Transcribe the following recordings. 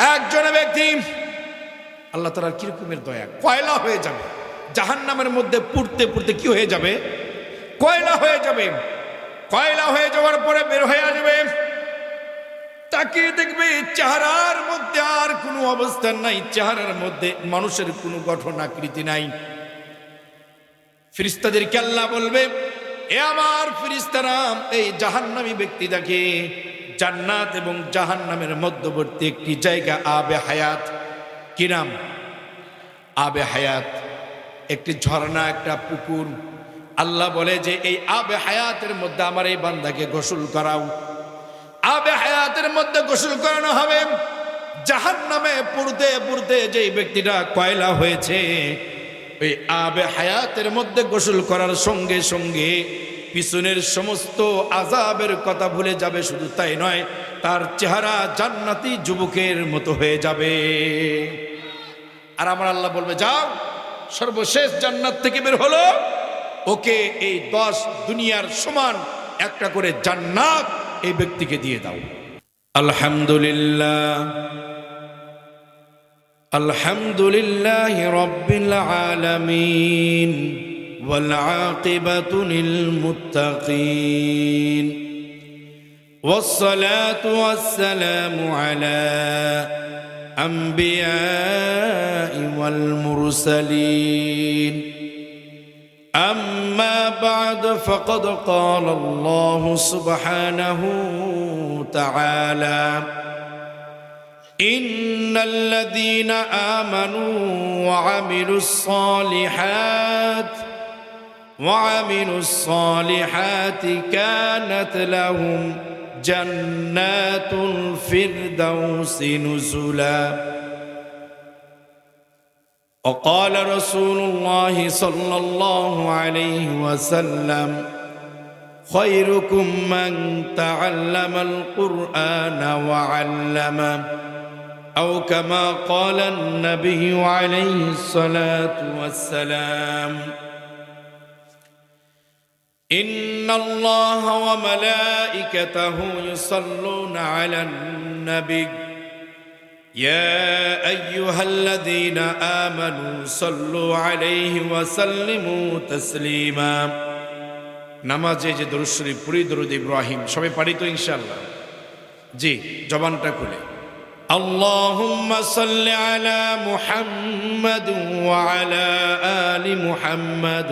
একজন ব্যক্তি, আল্লাহ তালার কিরকমের দয়া? কয়লা হয়ে যাবে। জাহান নামের মধ্যে পুড়তে পুড়তে কি হয়ে যাবে? কয়লা হয়ে যাবে। কয়লা হয়ে যাওয়ার পরে বের হয়ে আসবে। তাকে দেখবে চেহারার মধ্যে আর কোনো অবস্থান নাই। চেহারার মধ্যে মানুষের কোনো গঠন আকৃতি নাই। ফিরিস্তাদের আল্লাহ বলবে, এ আমার ফিরিস্তারাম এই জাহান্নামী ব্যক্তিটাকে জান্নাত এবং জাহান্নামের মধ্যবর্তী একটি জায়গা আবে হায়াত। কি নাম? আবে হায়াত। একটি ঝর্ণা, একটা পুকুর। আল্লাহ বলে যে, এই আবে হায়াতের মধ্যে আমার এই বান্দাকে গোসল করাও। আবে হায়াতের মধ্যে গোসল করানো হবে। জাহান নামে পুরতে পড়তে যে ব্যক্তিটা কয়লা হয়েছে, ওই আবে হায়াতের মধ্যে গোসল করার সঙ্গে সঙ্গে পিছনের সমস্ত আজাবের কথা ভুলে যাবে, শুধু তাই নয়, তার চেহারা জান্নাতি যুবকের মতো হয়ে যাবে। আর আমার আল্লাহ বলবে, যাও, সর্বশেষ জান্নাত থেকে বের হলো। ওকে এই দশ দুনিয়ার সমান একটা করে জান্নাত এই ব্যক্তিকে দিয়ে দাও। আলহামদুলিল্লাহ। আলহামদুলিল্লাহ রব্বিল আলামিন। والعاقبة للمتقين والصلاة والسلام على أنبياء والمرسلين. أما بعد فقد قال الله سبحانه تعالى إن الذين آمنوا وعملوا الصالحات وعملوا الصالحات كانت لهم جنات الفردوس نزلا. وقال رسول الله صلى الله عليه وسلم خيركم من تعلم القرآن وعلمه أو كما قال النبي عليه الصلاة والسلام. إن الله وملائكته يصلون على النبي يا أيها الذين آمنوا صلوا عليه وسلموا تسليما নামাজে যে দরুদ শরীফ পুরি দরুদ ইব্রাহিম সবাই পারি তো ইনশাআল্লাহ জি জবানটা খুলে اللهم صل على محمد وعلى آل محمد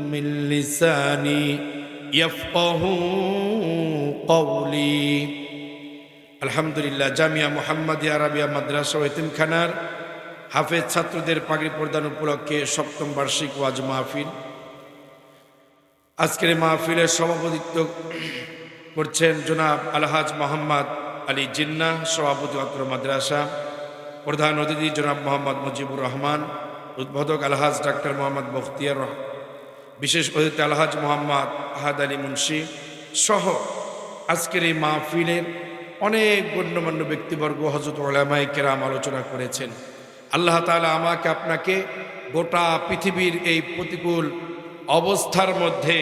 من لساني يفقه قولي আলহামদুলিল্লাহ জামিয়া মোহাম্মদ আরবিয়া মাদ্রাসা ও এতিমখানার হাফেজ ছাত্রদের পাগড়ি প্রদান উপলক্ষে সপ্তম বার্ষিক ওয়াজ মাহফিল আজকের এই মাহফিলের সভাপতিত্ব করছেন জনাব আলহাজ মোহাম্মদ আলী জিন্না সভাপতি অত্র মাদ্রাসা প্রধান অতিথি জনাব মোহাম্মদ মুজিবুর রহমান উদ্বোধক আলহাজ ডাক্তার মোহাম্মদ বখতিয়ার রহ- বিশেষ অতিথি আলহাজ মোহাম্মদ আহাদ আলী মুন্সি সহ আজকের এই মাহফিলের অনেক গণ্যমান্য ব্যক্তিবর্গ হজরত ওলামাই কেরাম আলোচনা করেছেন। আল্লাহ তালা আমাকে আপনাকে গোটা পৃথিবীর এই প্রতিকূল অবস্থার মধ্যে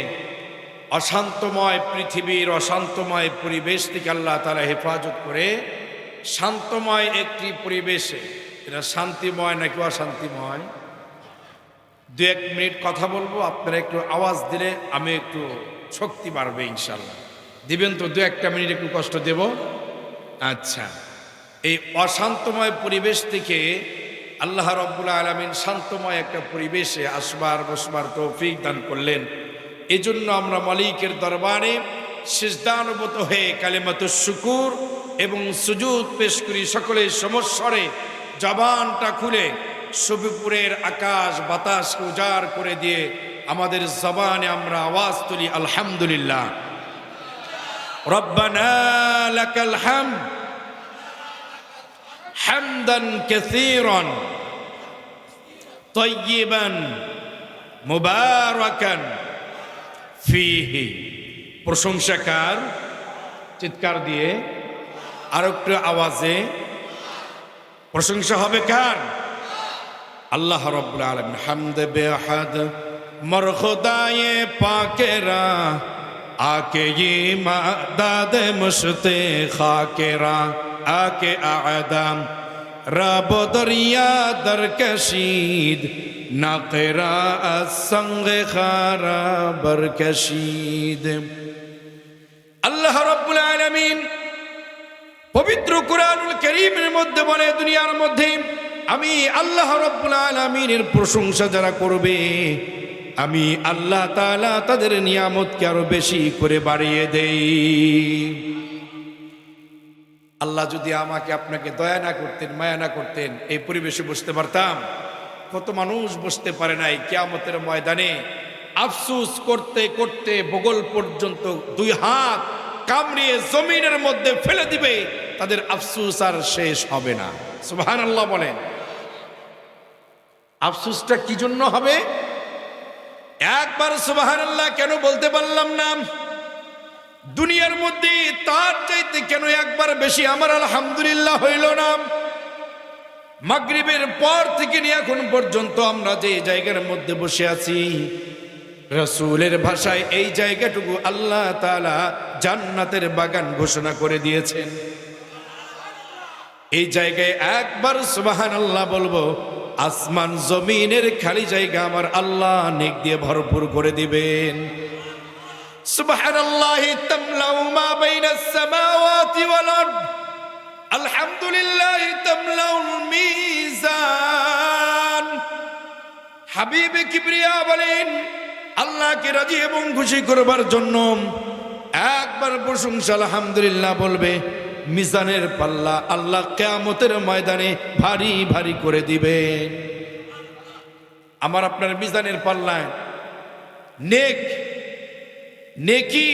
অশান্তময় পৃথিবীর অশান্তময় পরিবেশ থেকে আল্লাহ তারা হেফাজত করে শান্তময় একটি পরিবেশে, এটা শান্তিময় নাকি অশান্তিময়? দু এক মিনিট কথা বলব, আপনারা একটু আওয়াজ দিলে আমি একটু শক্তি বাড়বে ইনশাল্লাহ দিবেন তো দু একটা মিনিট একটু কষ্ট দেব? আচ্ছা। এই অশান্তময় পরিবেশ থেকে আল্লাহ রব্বুল আলমিন শান্তময় একটা পরিবেশে আসবার, বসবার তৌফিক দান করলেন। এই জন্য আমরা মালিকের দরবারে শেষদানুগত হয়ে কালেমাত শুকুর এবং সুজুদ পেশ করি সকলের সমস্বরে। জবানটা খুলে সবিপুরের আকাশ বাতাসকে উজাড় করে দিয়ে আমাদের জবানে আমরা আওয়াজ তুলি আলহামদুলিল্লাহ রব্বানা লাকাল হামদ হামদান কাসীরান طيبا মুবারাকান ফিহি প্রশংসাকার চিৎকার দিয়ে আর একটু আওয়াজে প্রশংসা হবে কার আল্লাহ রব্বুল আলামিন হামদ বেহাদ মরখুদায়ে পাকেরা আকে ये মাদাদ মুশতে খাকেরা আকে আদম رب دریا در کشید نقرا از سنگ خارا برکشید আল্লাহ রব্বুল আলামিন পবিত্র কোরআনুল করিমের মধ্যে বলে দুনিয়ার মধ্যে আমি আল্লাহ রব্বুল আলমিনের প্রশংসা যারা করবে, আমি আল্লাহ তাআলা তাদের নিয়ামতকে আরও বেশি করে বাড়িয়ে দেই। আল্লাহ যদি আমাকে আপনাকে দয়া না করতেন, মায়া না করতেন, এই পরিবেশে বসতে পারতাম। কত মানুষ বসতে পারে নাই কেয়ামতের ময়দানে। আফসুস করতে করতে বগল পর্যন্ত দুই হাত কামড়িয়ে জমিনের মধ্যে ফেলে দিবে, তাদের আফসুস আর শেষ হবে না। সুবহান আল্লাহ বলেন। আফসুসটা কি জন্য হবে? একবার সুবহান আল্লাহ কেন বলতে পারলাম না? দুনিয়ার মধ্যে তার চাইতে কেন একবার বেশি আমার আলহামদুলিল্লাহ হইল না? মাগরিবের পর থেকে নিয়ে এখন পর্যন্ত আমরা যে জায়গার মধ্যে বসে আছি, রসুলের ভাষায় এই জায়গাটুকু আল্লাহ তাআলা জান্নাতের বাগান ঘোষণা করে দিয়েছেন। এই জায়গায় একবার সুবাহান আল্লাহ বলব আসমান জমিনের খালি জায়গা আমার আল্লাহ নেক দিয়ে ভরপুর করে দিবেন। সুবহানাল্লাহি তামলাউ মা বাইনাস সামাওয়াতি ওয়াল আরদ। আলহামদুলিল্লাহি তামলাউল হাবিবে কিবরিয়া বলেন, আল্লাহকে রাজি এবং খুশি করবার জন্য একবার প্রশংসা আলহামদুলিল্লাহ বলবে মিজানের পাল্লা আল্লাহ কেয়ামতের ময়দানে ভারী ভারী করে দিবেন আমার আপনার মিজানের পাল্লায় নেক, নেকি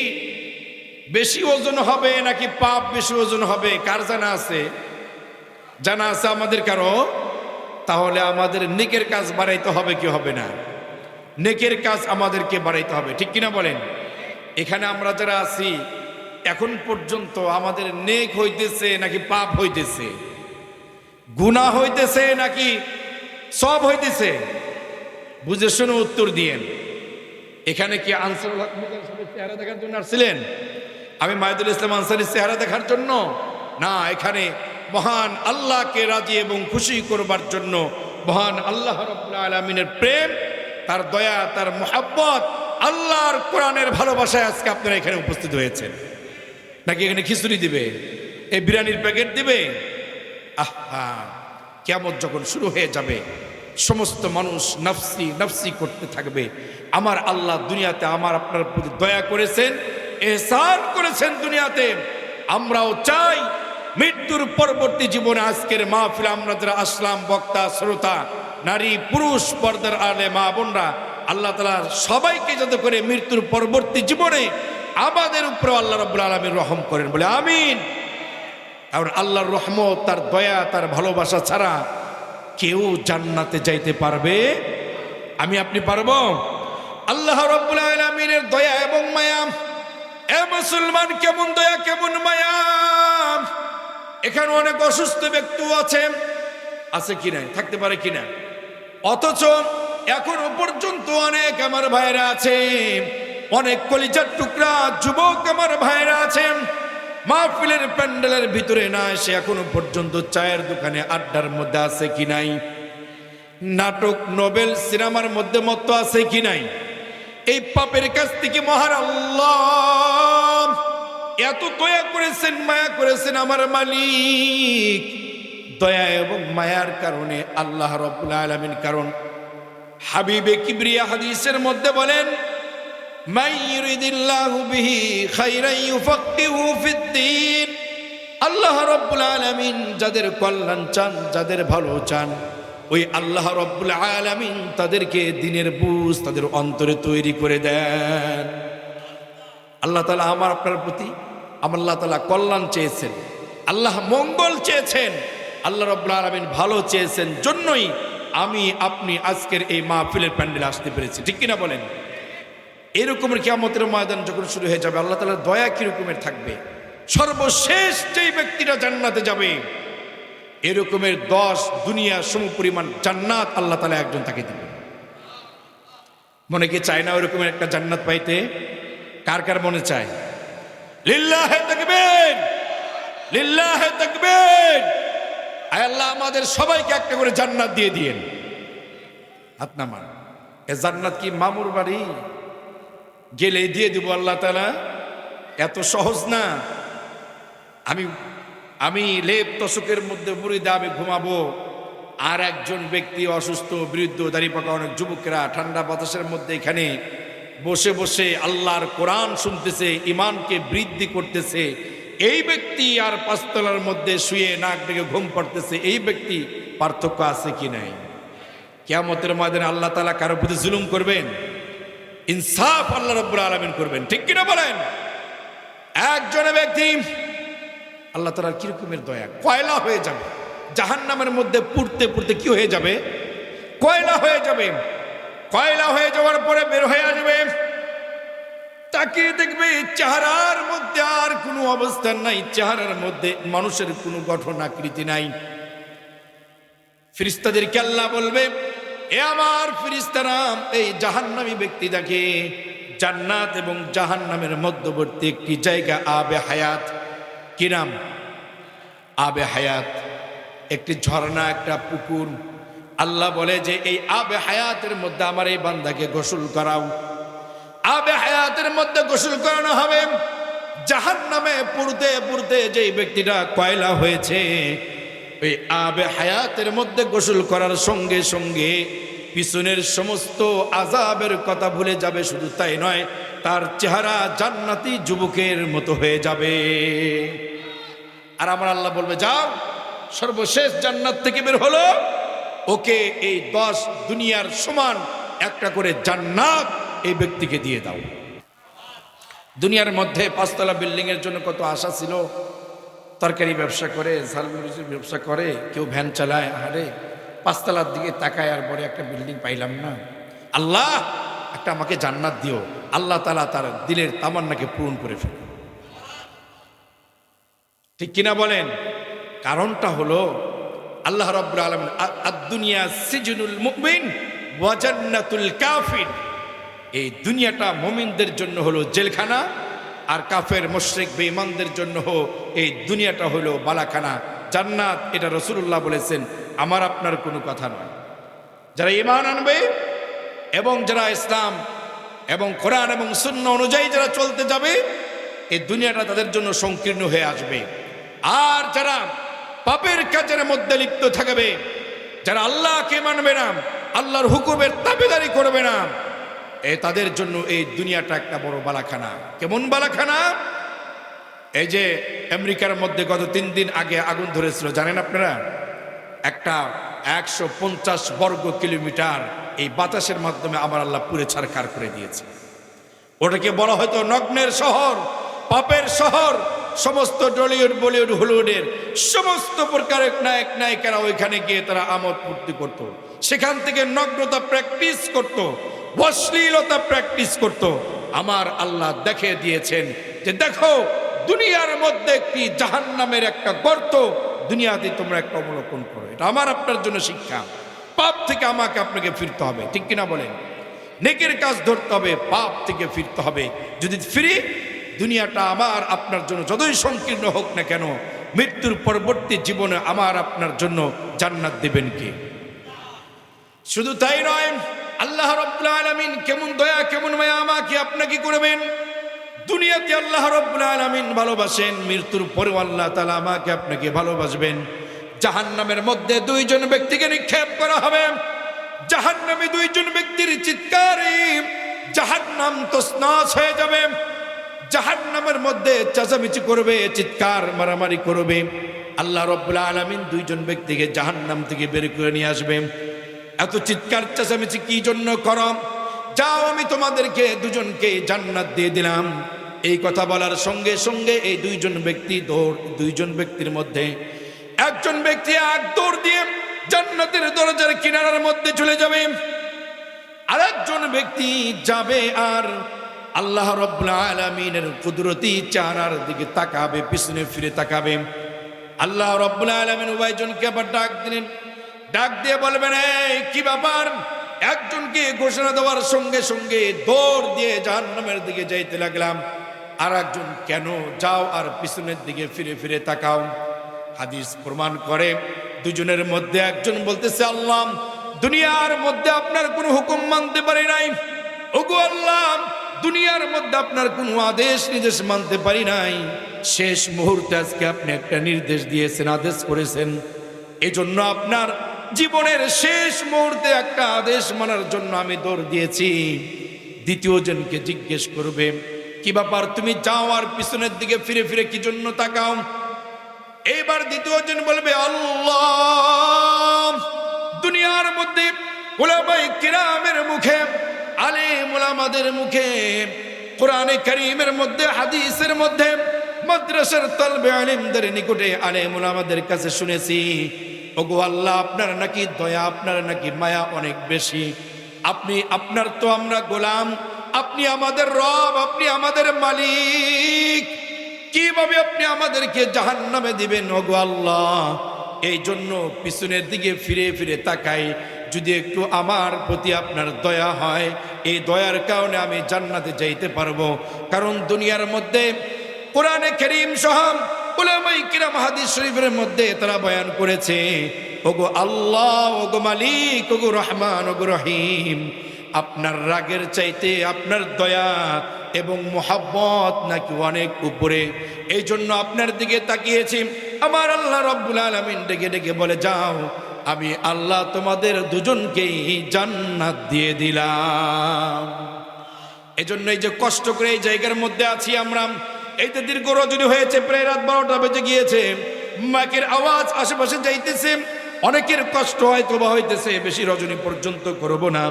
বেশি ওজন হবে নাকি পাপ বেশি ওজন হবে? কার জানা আছে? জানা আছে আমাদের কারও? তাহলে আমাদের নেকের কাজ বাড়াইতে হবে কি হবে না? নেকের কাজ আমাদেরকে বাড়াইতে হবে, ঠিক কিনা বলেন? এখানে আমরা যারা আছি এখন পর্যন্ত আমাদের নেক হইতেছে নাকি পাপ হইতেছে? গুণা হইতেছে নাকি সব হইতেছে? বুঝে শুনে উত্তর দিয়েন। এখানে কি আনসারুল হক চেহারা দেখার জন্য আসছিলেন? আমি মাহিদুল ইসলাম আনসারির চেহারা দেখার জন্য? না, এখানে মহান আল্লাহকে রাজি এবং খুশি করবার জন্য মহান আল্লাহ আলমিনের প্রেম, তার দয়া, তার মোহাব্বত, আল্লাহর কোরআনের ভালোবাসায় আজকে আপনারা এখানে উপস্থিত হয়েছেন। নাকি এখানে খিচুড়ি দিবে? এই বিরিয়ানির প্যাকেট দিবে? আহা কেমন যখন শুরু হয়ে যাবে, সমস্ত মানুষ নফসি নফসি করতে থাকবে। আমার আল্লাহ দুনিয়াতে আমার আপনার প্রতি দয়া করেছেন, এহসান করেছেন দুনিয়াতে। আমরাও চাই মৃত্যুর পরবর্তী জীবনে আজকের মাহফিল আমরা যারা আসলাম, বক্তা, শ্রোতা, নারী, পুরুষ, পর্দার আলে মা, বোনরা, আল্লাহ তালা সবাইকে যাতে করে মৃত্যুর পরবর্তী জীবনে আমাদের উপরে আল্লাহ রব্বুল আলমীর রহম করেন, বলে আমিন। কারণ আল্লাহর রহমত, তার দয়া, তার ভালোবাসা ছাড়া কেউ জান্নাতে যাইতে পারবে। আমি, আপনি পারব? আল্লাহ রব্বুল আলমিনের দয়া এবং মায়া, এ মুসলমান কেমন দয়া, কেমন মায়া? এখানে অনেক অসুস্থ ব্যক্তিও আছে। আছে কি নাই? থাকতে পারে কিনা অথচ এখনও পর্যন্ত অনেক আমার ভাইরা আছে। অনেক কলিজার টুকরা যুবক আমার ভাইরা আছেন। মাহফিলের প্যান্ডেলের ভিতরে না এসে এখনও পর্যন্ত চায়ের দোকানে আড্ডার মধ্যে আছে কি নাই? নাটক, নোবেল, সিনেমার মধ্যে মতো আছে কি নাই? এই পাপের কাছ থেকে মহান আল্লাহ এত দয়া করেছেন, মায়া করেছেন আমার মালিক। দয়া এবং মায়ার কারণে আল্লাহ রব্বুল আলমিন, কারণ হাবিবে কিবরিয়া হাদিসের মধ্যে বলেন আল্লাহ রব্বুল আলামিন যাদের কল্যাণ চান, যাদের ভালো চান, ওই আল্লাহ রব্বুল আলামিন তাদেরকে দিনের বুঝ তাদের অন্তরে তৈরি করে দেন। আল্লাহ তালা আমার আপনার প্রতি, আমার আল্লাহ তালা কল্যাণ চেয়েছেন, আল্লাহ মঙ্গল চেয়েছেন, আল্লাহ রব্বুল আলমিন ভালো চেয়েছেন, জন্যই আমি, আপনি আজকের এই মাহফিলের প্যান্ডেলে আসতে পেরেছি। ঠিক কিনা বলেন? এরকমের কিয়ামতের ময়দান যখন শুরু হয়ে যাবে, আল্লাহ তালার দয়া কিরকমের থাকবে? সর্বশেষ যেই ব্যক্তিটা জান্নাতে যাবে, এরকমের দশ দুনিয়া সমপরিমাণ জান্নাত আল্লাহ তালা একজন তাকে দিবে। মনে কি চায় না ওরকমের একটা জান্নাত পাইতে? কার কার মনে চায়? আল্লাহ, আমাদের সবাইকে একটা করে জান্নাত দিয়ে দিয়েন। হাত এ জান্নাত কি মামুর বাড়ি? গেলে দিয়ে দেবো আল্লাহ তালা এত সহজ না। আমি আমি লেপ তশকের মধ্যে মুড়ি আমি ঘুমাবো। আর একজন ব্যক্তি অসুস্থ, বৃদ্ধ দাঁড়িয়ে পাকা অনেক যুবকেরা ঠান্ডা বাতাসের মধ্যে এখানে বসে বসে আল্লাহর কোরআন শুনতেছে ইমানকে বৃদ্ধি করতেছে। এই ব্যক্তি আর পাঁচতলার মধ্যে শুয়ে নাক ডেকে ঘুম পড়তেছে। এই ব্যক্তি পার্থক্য আছে কি নাই? কেয়ামতের ময়দানে আল্লাহ তালা কারও প্রতি জুলুম করবেন? ইনসাফ আল্লাহ রব্বুল আলমিন করবেন। ঠিক কিনা বলেন? একজনে ব্যক্তি আল্লাহ তালার কিরকমের দয়া? কয়লা হয়ে যাবে। জাহান নামের মধ্যে পুড়তে পুড়তে কি হয়ে যাবে? কয়লা হয়ে যাবে। কয়লা হয়ে যাওয়ার পরে বের হয়ে আসবে। তাকে দেখবে চেহারার মধ্যে আর কোনো অবস্থান নাই। চেহারার মধ্যে মানুষের কোনো গঠন আকৃতি নাই। ফিরিস্তাদেরকে আল্লাহ বলবে এ আমার ফিরিস্তারাম, এই জাহান্নামী ব্যক্তিটাকে জান্নাত এবং জাহান্নামের মধ্যবর্তী একটি জায়গা আবে হায়াত। কি নাম? আবে হায়াত। একটি ঝর্ণা, একটা পুকুর। আল্লাহ বলে যে, এই আবে হায়াতের মধ্যে আমার এই বান্দাকে গোসল করাও। আবে হায়াতের মধ্যে গোসল করানো হবে। জাহান নামে পুড়তে পুড়তে যেই ব্যক্তিটা কয়লা হয়েছে ওই আবে হায়াতের মধ্যে গোসল করার সঙ্গে সঙ্গে পিছনের সমস্ত আজাবের কথা ভুলে যাবে, শুধু তাই নয়, তার চেহারা জান্নাতি যুবকের মতো হয়ে যাবে। আর আমার আল্লাহ বলবে, যাও, সর্বশেষ জান্নাত থেকে বের হলো। ওকে এই দশ দুনিয়ার সমান একটা করে জান্নাত এই ব্যক্তিকে দিয়ে দাও। দুনিয়ার মধ্যে পাঁচতলা বিল্ডিং এর জন্য কত আশা ছিল তরকারি ব্যবসা করে ঝালমুড়ির ব্যবসা করে, কেউ ভ্যান চালায় আরে পাঁচতলার দিকে তাকায় আর পরে একটা বিল্ডিং পাইলাম না। আল্লাহ, একটা আমাকে জান্নাত দিও। আল্লাহ তালা তার দিলের তামান্নাকে পূরণ করে ফেলে। ঠিক কিনা বলেন? কারণটা হলো, আল্লাহ রব্বুল আলমিন আদুনিয়া সিজনুল মুমিন ওয়াজান্নাতুল কাফির। এই দুনিয়াটা মুমিনদের জন্য হলো জেলখানা আর কাফের মুশরিক বেঈমানদের জন্য হো, এই দুনিয়াটা হলো বালাখানা জান্নাত, এটা রসুল্লাহ বলেছেন, আমার আপনার কোনো কথা নয়। যারা ইমান আনবে এবং যারা ইসলাম এবং কোরআন এবং শূন্য অনুযায়ী যারা চলতে যাবে, এই দুনিয়াটা তাদের জন্য সংকীর্ণ হয়ে আসবে। আর যারা পাপের কাজের মধ্যে লিপ্ত থাকবে, যারা আল্লাহকে মানবে না, আল্লাহর হুকুমের দাবিদারি করবে না এ তাদের জন্য এই দুনিয়াটা একটা বড় বালাখানা। কেমন বালাখানা? এই যে আমেরিকার মধ্যে গত তিন দিন আগে আগুন ধরেছিল, জানেন আপনারা? একটা একশো পঞ্চাশ বর্গ কিলোমিটার এই বাতাসের মাধ্যমে আমার আল্লাহ পুরে ছাড়খার করে দিয়েছে। ওটাকে বলা হয়তো নগ্নের শহর, পাপের শহর সমস্ত টলিউড বলিউড, হলিউডের সমস্ত প্রকারের নায়ক, নায়িকারা ওইখানে গিয়ে তারা আমোদ ফুর্তি করত। সেখান থেকে নগ্নতা প্র্যাকটিস করত। অশ্লীলতা প্র্যাকটিস করত। আমার আল্লাহ দেখে দিয়েছেন যে দেখো, দুনিয়ার মধ্যে একটি জাহান নামের একটা গর্ত, দুনিয়াতে তোমরা একটা অবলোকন করো এটা আমার, আপনার জন্য শিক্ষা পাপ থেকে আমাকে আপনাকে ফিরতে হবে, ঠিক কিনা বলেন নেকের কাজ ধরতে হবে, পাপ থেকে ফিরতে হবে যদি ফিরি দুনিয়াটা আমার, আপনার জন্য যতই সংকীর্ণ হোক না কেন, মৃত্যুর পরবর্তী জীবনে আমার, আপনার জন্য জান্নাত দেবেন কে? শুধু তাই নয়, আল্লাহ রব্বুল আলামিন কেমন দয়া, কেমন মায়া আমাকে আপনাকে করবেন। দুনিয়াতে আল্লাহ রব্বুল আলামিন ভালোবাসেন, মৃত্যুর পরেও আল্লাহ তাআলা আমাকে আপনাকে ভালোবাসবেন। জাহান্নামের মধ্যে দুইজন ব্যক্তিকে নিক্ষেপ করা হবে। জাহান্নামে দুইজন ব্যক্তির চিৎকারে জাহান্নাম তসনাস হয়ে যাবে। জাহান্নামের মধ্যে চেঁচামেচি করবে, চিৎকার, মারামারি করবে। আল্লাহ রব্বুল আলমিন দুইজন ব্যক্তিকে জাহান্নাম থেকে বের করে নিয়ে আসবে। এত চিৎকার, চেঁচামেচি কি জন্য করম যাও, আমি তোমাদেরকে দুজনকে জান্নাত দিয়ে দিলাম। এই কথা বলার সঙ্গে সঙ্গে এই দুইজন ব্যক্তি দৌড়, দুইজন ব্যক্তির মধ্যে একজন ব্যক্তি এক দৌড় দিয়ে জান্নাতের দরজার কিনারার মধ্যে চলে যাবে। আরেকজন ব্যক্তি যাবে আর আল্লাহ রব্বুল আলমিনের কুদরতি চারার দিকে তাকাবে, পিছনে ফিরে তাকাবে। আল্লাহ রব্বুল আলমিন উভয়জনকে আবার ডাক দিলেন। ডাক দিয়ে বলবেন, এই, কি ব্যাপার? একজনকে ঘোষণা দেওয়ার সঙ্গে সঙ্গে দৌড় দিয়ে জাহান্নামের দিকে যাইতে লাগলাম। আর একজন কেন? যাও আর পিছনের দিকে ফিরে ফিরে তাকাও। হাদিস প্রমাণ করে, দুজনের মধ্যে একজন বলতেছে, আল্লাহ, দুনিয়ার মধ্যে আপনার কোনো হুকুম মানতে পারি নাই। ওগো আল্লাহ দুনিয়ার মধ্যে আপনার কোনো আদেশ, নির্দেশ মানতে পারি নাই। শেষ মুহূর্তে আজকে আপনি একটা নির্দেশ দিয়েছেন, আদেশ করেছেন। এজন্য আপনার জীবনের শেষ মুহূর্তে একটা আদেশ মানার জন্য আমি দৌড় দিয়েছি। দ্বিতীয় জনকে জিজ্ঞেস করবে, কি ব্যাপার? তুমি যাও আর পিছনের দিকে ফিরে ফিরে কি জন্য তাকাও? এইবার দ্বিতীয় জন বলবে, আল্লাহ! দুনিয়ার মধ্যে ওলামাই কিরামের মুখে আলে মোলামাদের মুখে, কোরআনে করিমের মধ্যে, হাদিসের মধ্যে, মাদ্রাসার তলবে আলিমদের নিকটে আলে মোলামাদের কাছে শুনেছি, ওগো আল্লাহ, আপনার নাকি দয়া, আপনার নাকি মায়া অনেক বেশি। আপনি, আপনার তো আমরা গোলাম, আপনি আমাদের রব, আপনি আমাদের মালিক। কীভাবে আপনি আমাদেরকে জাহান নামে দিবেন, ওগো আল্লাহ? এই জন্য পিছনের দিকে ফিরে ফিরে তাকাই যদি একটু আমার প্রতি আপনার দয়া হয়, এই দয়ার কারণে আমি জান্নাতে যাইতে পারব। কারণ দুনিয়ার মধ্যে কোরআনে করিম সহাম উলামাই কিরাম হাদিস শরীফের মধ্যে তারা বয়ান করেছে, ওগো আল্লাহ, ওগো মালিক, ওগো রহমান, ওগো রহিম, আপনার রাগের চাইতে আপনার দয়া এবং মোহাব্বত নাকি অনেক উপরে। এই জন্য আপনার দিকে তাকিয়েছি। আমার আল্লাহ রব্বুল আলমিন ডেকে ডেকে বলে, যাও আমি আল্লাহ তোমাদের দুজনকেই জান্নাত দিয়ে দিলাম। এজন্য এই যে কষ্ট করে এই জায়গার মধ্যে আছি আমরা, এই যে দীর্ঘ রজনী হয়েছে, প্রায় রাত বারোটা বেজে গিয়েছে মাকের আওয়াজ আশেপাশে যাইতেছে, অনেকের কষ্ট হয়তো বা হইতেছে, বেশি রজনী পর্যন্ত করব না।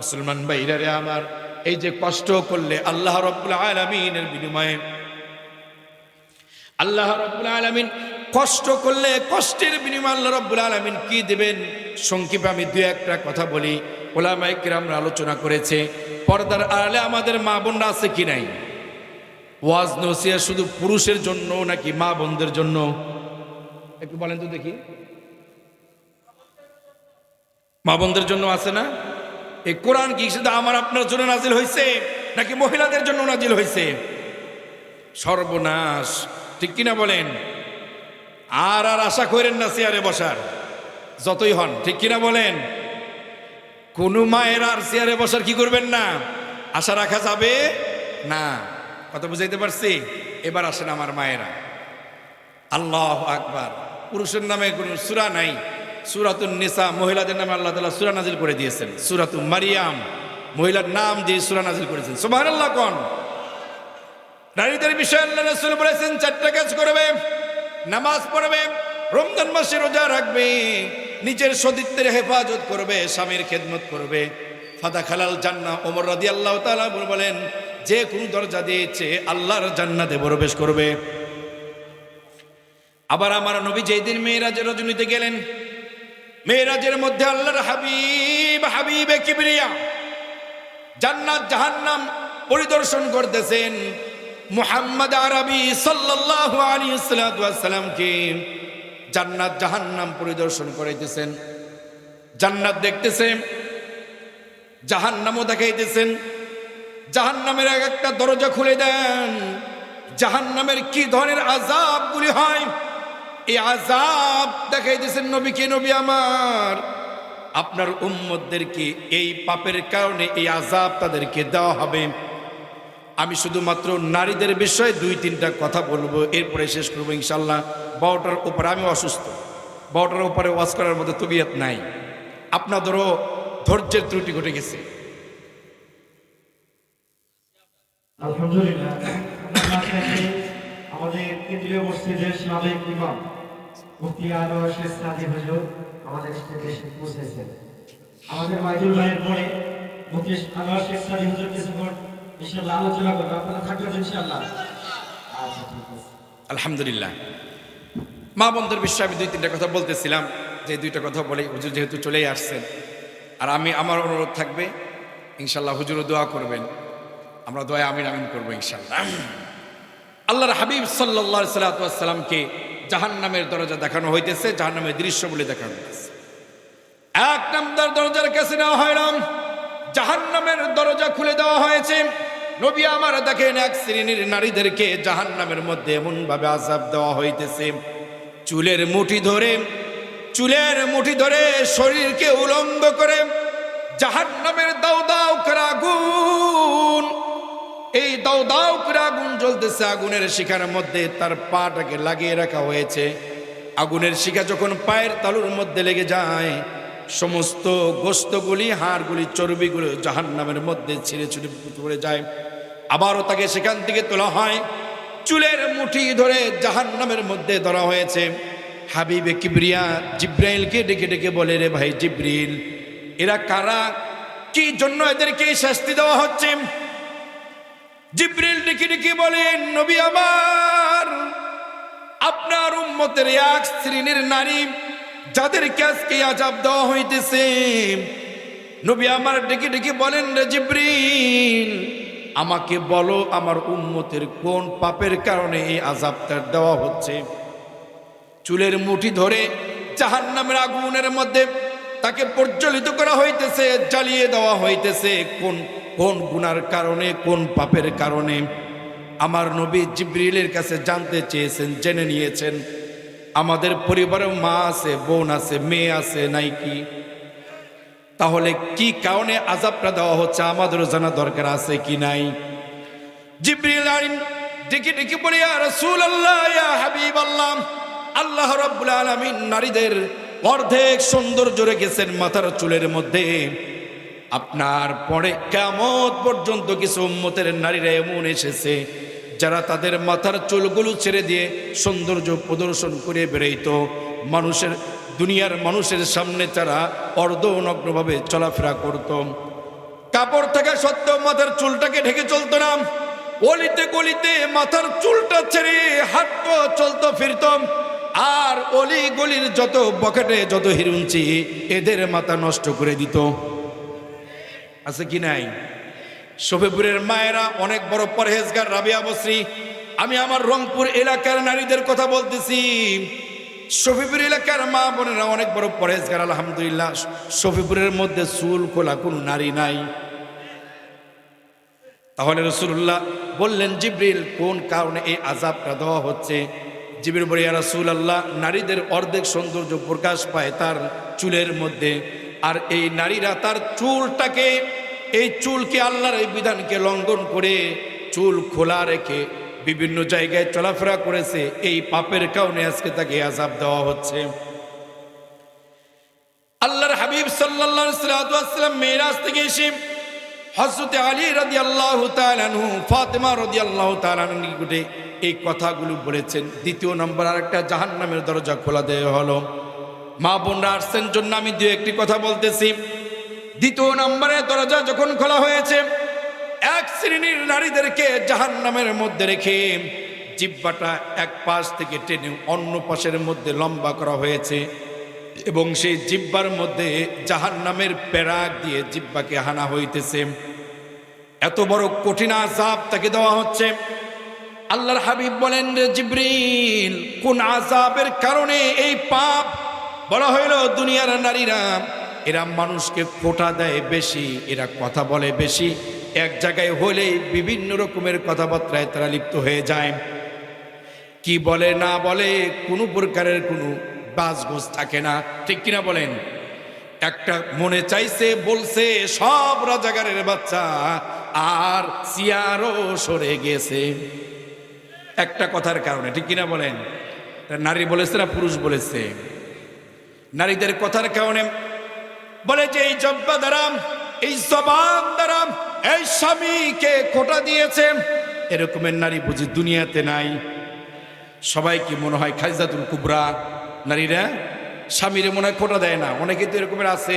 মুসলমান ভাইরারে আমার, এই যে কষ্ট করলে আল্লাহ রব্বুল আলমিনের বিনিময়ে, আল্লাহ রব্বুল আলমিন কষ্ট করলে কষ্টের বিনিময় আল্লাহ রব্বুল আলমিন কি দেবেন? সংক্ষেপে আমি দু একটা কথা বলি। ওলামাইকের আমরা আলোচনা করেছে, পর্দার আড়ালে আমাদের মা বোনরা আছে কি নাই? ওয়াজ নসিয়া শুধু পুরুষের জন্য নাকি মা বোনদের জন্য? একটু বলেন তো দেখি। মা বোনদের জন্য আছে না? এই কোরআন কি শুধু আমার আপনার জন্য নাজিল হয়েছে নাকি মহিলাদের জন্য নাজিল হয়েছে সর্বনাশ, ঠিক কিনা বলেন? আর আর আশা করেন না চেয়ারে বসার। যতই হন, ঠিক কিনা বলেন? কোনো মায়ের আর চেয়ারে বসার কি করবেন না? আশা রাখা যাবে? না। কথা বুঝাইতে পারছি? এবার আসেন আমার মায়েরা। আল্লাহ আকবার। পুরুষের নামে কোনো সুরা নাই। সুরাতুন নিসা, মহিলাদের নামে আল্লাহ তালা সুরা নাজিল করে দিয়েছেন। সুরাতু মারিয়াম, মহিলার নাম দিয়ে সুরা নাজিল করেছেন। সুবাহ আল্লাহ কন? নারীদের বিষয়ে আল্লাহ বলেছেন, চারটা কাজ করবে। নামাজ পড়বে, রমজান মাসে রোজা রাখবে, নিজের সতীত্বের হেফাজত করবে, স্বামীর খেদমত করবে। ফাদা খালাল জান্না ওমর রাদি আল্লাহ তালা বলেন, যে কোন দরজা দিয়েছে আল্লাহর জান্নাতে প্রবেশ করবে। আবার আমার নবী যেই দিন মেয়েরাজের রজনীতে গেলেন, মেয়েরাজের মধ্যে আল্লাহর হাবিব, হাবিবে কিবরিয়া, জান্নাত জাহান্নাম পরিদর্শন করতেছেন। মুহাম্মদ আরবি সাল্লাল্লাহু আলাইহি সাল্লামকে জান্নাত জাহান্নাম পরিদর্শন করাইতেছেন। জান্নাত দেখতেছেন, জাহান্নামও দেখাইতেছেন। জাহান্নামের এক একটা দরজা খুলে দেন। জাহান্নামের কি ধরনের আজাবগুলি হয়? এই আজাব দেখাইতেছেন নবীকে নবী আমার? আপনার উম্মতদেরকে এই পাপের কারণে এই আজাব তাদেরকে দেওয়া হবে। আমি শুধুমাত্র নারীদের বিষয়ে দুই, তিনটা কথা বলব। এরপরে শেষ করব ইনশাল্লাহ বারোটার উপর আমি অসুস্থ। বারোটার উপরে ওয়াজ করার মতো তবিয়ত নাই। আপনাদেরও ধৈর্যের ত্রুটি ঘটে গেছে। আমাদের মাইদুল ভাইয়ের পরে মুফতি আনোয়ার শেখ সাদি হুজুর কিছুক্ষণ ইনশাআল্লাহ আলোচনা করবে আপনারা থাকবেন ইনশাআল্লাহ। আচ্ছা ঠিক আছে। আলহামদুলিল্লাহ। মা বন্ধুর বিষয়ে আমি দুই তিনটা কথা বলতেছিলাম যে দুইটা কথা বলে হুজুর যেহেতু চলেই আসছেন। আর আমি আমার অনুরোধ থাকবে ইনশাল্লাহ হুজুরও দোয়া করবেন। আমরা দোয়া আমিন আমিন করব ইনশাল্লাহ আল্লাহর হাবিব সাল্লাহ সাল্লাতামকে জাহান নামের দরজা দেখানো হইতেছে জাহান নামের দৃশ্য বলে দেখানো হইতেছে। এক নামদার দরজার কাছে নেওয়া হয় না জাহান নামের দরজা খুলে দেওয়া হয়েছে। নবী আমার দেখেন এক শ্রেণির নারীদেরকে জাহান নামের মধ্যে এমন ভাবে আজাব দেওয়া হইতেছে। চুলের মুঠি ধরে, চুলের মুঠি ধরে শরীরকে উলঙ্গ করে জাহান নামের দাও দাও করে আগুন। এই দাও দাও আগুন জ্বলতেছে, আগুনের শিখার মধ্যে তার পাটাকে লাগিয়ে রাখা হয়েছে। আগুনের শিখা যখন পায়ের তালুর মধ্যে লেগে যায় সমস্ত গোস্তগুলি, হাড়গুলি, চর্বিগুলো জাহান নামের মধ্যে ছিঁড়ে ছুড়ে পড়ে যায়। আবারও তাকে সেখান থেকে তোলা হয়। চুলের মুঠি ধরে জাহান নামের মধ্যে ধরা হয়েছে। হাবিবে কিবরিয়া জিব্রাইলকে ডেকে ডেকে বলে, রে ভাই জিব্রিল, এরা কারা? কি জন্য এদেরকে শাস্তি দেওয়া হচ্ছে? জিব্রিল ডেকে ডেকে বলেন নবী আমার, আপনার উম্মতের এক শ্রেণির নারী যাদেরকে আজকে আজাব দেওয়া হইতেছে? নবী আমার ডেকে ডেকে বলেন, রে আমাকে বলো আমার উম্মতের কোন পাপের কারণে এই আজাবটা দেওয়া হচ্ছে? চুলের মুঠি ধরে জাহান নামের আগুনের মধ্যে তাকে প্রজ্বলিত করা হইতেছে, জ্বালিয়ে দেওয়া হইতেছে। কোন কোন গুনার কারণে, কোন পাপের কারণে? আমার নবী জিব্রিলের কাছে জানতে চেয়েছেন, জেনে নিয়েছেন। আমাদের পরিবারে মা আছে, বোন আছে, মেয়ে আছে, নাই কি? তাহলে কি কারণে আজাবটা দেওয়া হচ্ছে? আমাদেরও জানা দরকার আছে কি নাই? ডেকে আল্লাহ হাবিব নারীদের অর্ধেক সৌন্দর্য রেখেছেন মাথার চুলের মধ্যে। আপনার পরে কেমন পর্যন্ত কিছু উম্মতের নারীরা এমন এসেছে? যারা তাদের মাথার চুলগুলো ছেড়ে দিয়ে সৌন্দর্য প্রদর্শন করে বেরোইতো মানুষের, দুনিয়ার মানুষের সামনে তারা অর্ধনগ্নভাবে চলাফেরা করত। কাপড় থাকা সত্ত্বেও মাথার চুলটাকে ঢেকে চলত না। অলিতে গলিতে মাথার চুলটা ছেড়ে হাঁটতো, চলতো ফিরতম আর অলি গলির যত বকেটে, যত হিরুঞ্চি, এদের মাথা নষ্ট করে দিত। আছে কি নাই? শফিপুরের মায়েরা, অনেক বড় পরহেজগার রাবিয়া বসরি, আমি আমার রংপুর এলাকার নারীদের কথা বলতেছি। শফিপুর এলাকার মা বোনেরা অনেক বড় পরহেজগার, আলহামদুলিল্লাহ। শফিপুরের মধ্যে চুল খোলা, কোনো নারী নাই। তাহলে রসুল্লাহ বললেন, জিব্রিল, কোন কারণে এই আজাবটা দেওয়া হচ্ছে? জিবির বলিয়া রসুল আল্লাহ নারীদের অর্ধেক সৌন্দর্য প্রকাশ পায় তার চুলের মধ্যে, আর এই নারীরা তার চুলটাকে এই চুলকে আল্লাহর এই বিধানকে লঙ্ঘন করে চুল খোলা রেখে বিভিন্ন জায়গায় চলাফেরা করেছে, এই পাপের কারণে আজকে তাকে আজাব দেওয়া হচ্ছে। আল্লাহর হাবিব সাল্লাহ সাল্লাম মেয়েরাজ থেকে এসে হজরতে আলী রদি আল্লাহ ফাতেমা রদি আল্লাহ তালু নিকটে এই কথাগুলো বলেছেন। দ্বিতীয় নম্বর আর একটা জাহান নামের দরজা খোলা দেওয়া হলো। মা বোনরা আসছেন জন্য আমি দু একটি কথা বলতেছি। দ্বিতীয় নম্বরের দরজা যখন খোলা হয়েছে, এক শ্রেণির নারীদেরকে জাহান নামের মধ্যে রেখে জিব্বাটা এক পাশ থেকে টেনে অন্য পাশের মধ্যে লম্বা করা হয়েছে এবং সেই জিব্বার মধ্যে জাহান নামের প্যারাক দিয়ে জিব্বাকে হানা হইতেছে। এত বড় কঠিন আজাব তাকে দেওয়া হচ্ছে। আল্লাহর হাবিব বলেন, রে জিব্রিল, কোন আজাবের কারণে এই পাপ বলা হইল দুনিয়ার নারীরা এরা মানুষকে ফোটা দেয় বেশি, এরা কথা বলে বেশি। এক জায়গায় হলেই বিভিন্ন রকমের কথাবার্তায় তারা লিপ্ত হয়ে যায়। কি বলে, না বলে কোনো প্রকারের কোনো বাজগোজ থাকে না। ঠিক কিনা বলেন? একটা মনে চাইছে, বলছে, সব রাজাগারের বাচ্চা, আর সিয়ারও সরে গেছে। একটা কথার কারণে, ঠিক কিনা বলেন? নারী বলেছে না পুরুষ বলেছে? নারীদের কথার কারণে বলে যে এই জব্বা দ্বারা এই জবান দ্বারা এই স্বামীকে খোটা দিয়েছে। এরকমের নারী বুঝি দুনিয়াতে নাই। সবাই কি মনে হয় খালিজাতুল কুবরা? নারীরা? স্বামীরে মনে হয় খোটা দেয় না। অনেকে তো এরকমের আছে।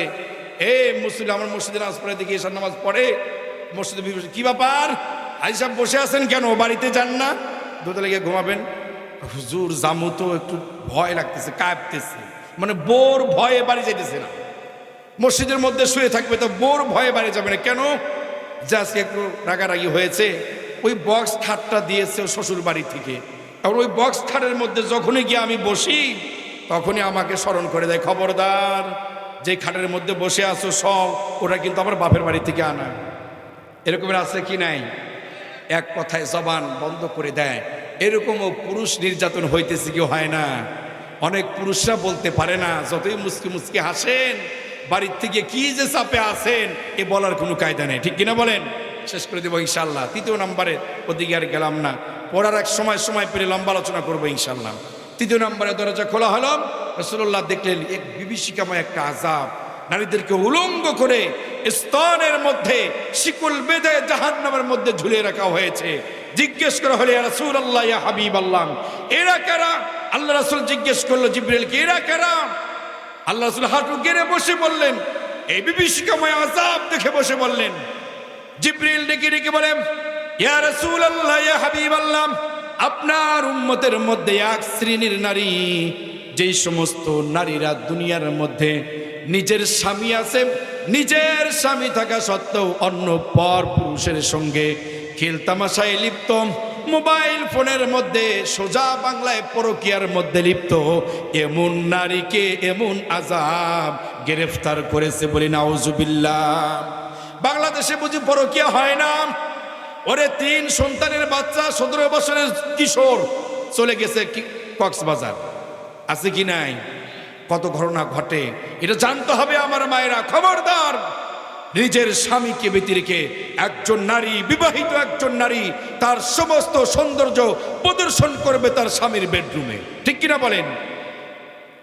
এ মুসলিম আমার মসজিদে নামাজ পড়ে দেখি এসব নামাজ পড়ে, মসজিদে কি ব্যাপার? আজ সব বসে আছেন কেন? বাড়িতে যান না? দোতলে গিয়ে ঘুমাবেন? হুজুর, জামু তো একটু ভয় লাগতেছে, কাঁপতেছে। মানে বোর ভয়ে বাড়ি যাইতেছে না। মসজিদের মধ্যে শুয়ে থাকবে তো বোর ভয়ে বাড়ি যাবে না। কেন? যে একটু রাগারাগি হয়েছে। ওই বক্স খাটটা দিয়েছে ওর শ্বশুর বাড়ি থেকে। আর ওই বক্স খাটের মধ্যে যখনই গিয়ে আমি বসি, তখনই আমাকে স্মরণ করে দেয়, খবরদার, যে খাটের মধ্যে বসে আছো সব ওটা কিন্তু আমার বাপের বাড়ি থেকে আনা। এরকমের আছে কি নাই? এক কথায় জবান বন্ধ করে দেয়। এরকমও পুরুষ নির্যাতন হইতেছে কি হয় না? অনেক পুরুষরা বলতে পারে না, যতই মুসকি মুসকি হাসেন বাড়ির থেকে কি যে চাপে আসেন এ বলার কোনো কায়দা নেই। ঠিক কিনা বলেন? শেষ করে দেবো ইনশাল্লাহ তৃতীয় নম্বরে ওদিকে আর গেলাম না। পড়ার এক সময় সময় পেলে লম্বা আলোচনা করব ইনশাল্লাহ তৃতীয় নম্বরে দরজা খোলা হলো। রসুল্লাহ দেখলেন এক বিভীষিকাময় একটা আজাব নারীদেরকে উলঙ্গ করে স্তনের মধ্যে শিকুল বেঁধে জাহান্নামের মধ্যে ঝুলিয়ে রাখা হয়েছে। জিজ্ঞেস করা হলে রাসূল আল্লাহ হাবিব আল্লাহ এরা কারা? আল্লাহ রাসূল জিজ্ঞেস করল জিব্রাইলকে এরা কারা? আল্লাহ হাঁটু গেড়ে বসে বললেন, এই বিভীষিকাময় আজাব দেখে বসে বললেন। জিব্রিল ডেকে ডেকে বলেন আপনার উন্মতের মধ্যে এক শ্রেণির নারী, যেই সমস্ত নারীরা দুনিয়ার মধ্যে নিজের স্বামী আছে, নিজের স্বামী থাকা সত্ত্বেও অন্য পর পুরুষের সঙ্গে খেলতামাশায় লিপ্ত মোবাইল ফোনের মধ্যে সোজা বাংলায় পরকিয়ার মধ্যে লিপ্ত। এমন নারীকে এমন আজাব গ্রেফতার করেছে বলি নাউজুবিল্লাহ। বাংলাদেশে বুঝি পরকিয়া হয় না? ওরে তিন সন্তানের বাচ্চা, সতেরো বছরের কিশোর, চলে গেছে কক্সবাজার। আছে কি নাই? কত ঘটনা ঘটে? এটা জানতে হবে আমার মায়েরা। খবরদার! নিজের স্বামীকে ব্যতি রেখে একজন নারী, বিবাহিত একজন নারী, তার সমস্ত সৌন্দর্য প্রদর্শন করবে তার স্বামীর বেডরুমে। ঠিক কিনা বলেন?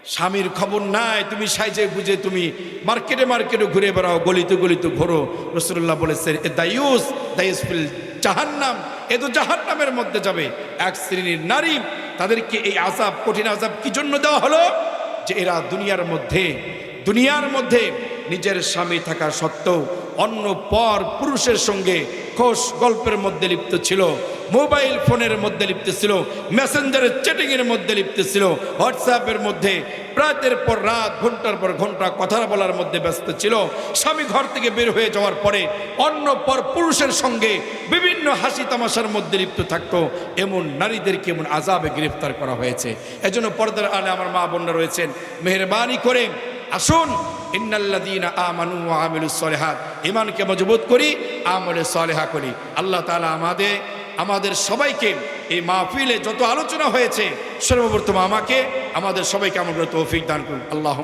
স্বামীর খবর নাই, তুমি সাইজে বুঝে তুমি মার্কেটে মার্কেটে ঘুরে বেড়াও, গলিতে গলিতে ঘোরো। রসুল্লাহ বলেছে এ দায়ুস দায়ুস ফিল জাহান্নাম। এ তো জাহান্নামের মধ্যে যাবে। এক শ্রেণির নারী, তাদেরকে এই আজাব কঠিন আজাব কি জন্য দেওয়া হলো? যে এরা দুনিয়ার মধ্যে দুনিয়ার মধ্যে নিজের স্বামী থাকা সত্ত্বেও অন্য পর পুরুষের সঙ্গে খোশ গল্পের মধ্যে লিপ্ত ছিল, মোবাইল ফোনের মধ্যে লিপ্ত ছিল মেসেঞ্জারের চ্যাটিংয়ের মধ্যে লিপ্ত ছিল হোয়াটসঅ্যাপের মধ্যে রাতের পর রাত, ঘণ্টার পর ঘণ্টা কথা বলার মধ্যে ব্যস্ত ছিল। স্বামী ঘর থেকে বের হয়ে যাওয়ার পরে অন্য পর পুরুষের সঙ্গে বিভিন্ন হাসি তামাশার মধ্যে লিপ্ত থাকত। এমন নারীদেরকে এমন আজাবে গ্রেফতার করা হয়েছে। এজন্য পর্দার আলে আমার মা বোনরা রয়েছেন। মেহরবানি করে আসুন। ইন্নাল্লাযীনা আমানু আমিলুস সলিহাত। ইমানকে মজবুত করি, আমলে সলেহা করি। আল্লাহ তালা আমাদের আমাদের সবাইকে এই মাহফিলে যত আলোচনা হয়েছে, সর্বপ্রথম আমাকে, আমাদের সবাইকে আমার তৌফিক দান করুন। আল্লাহ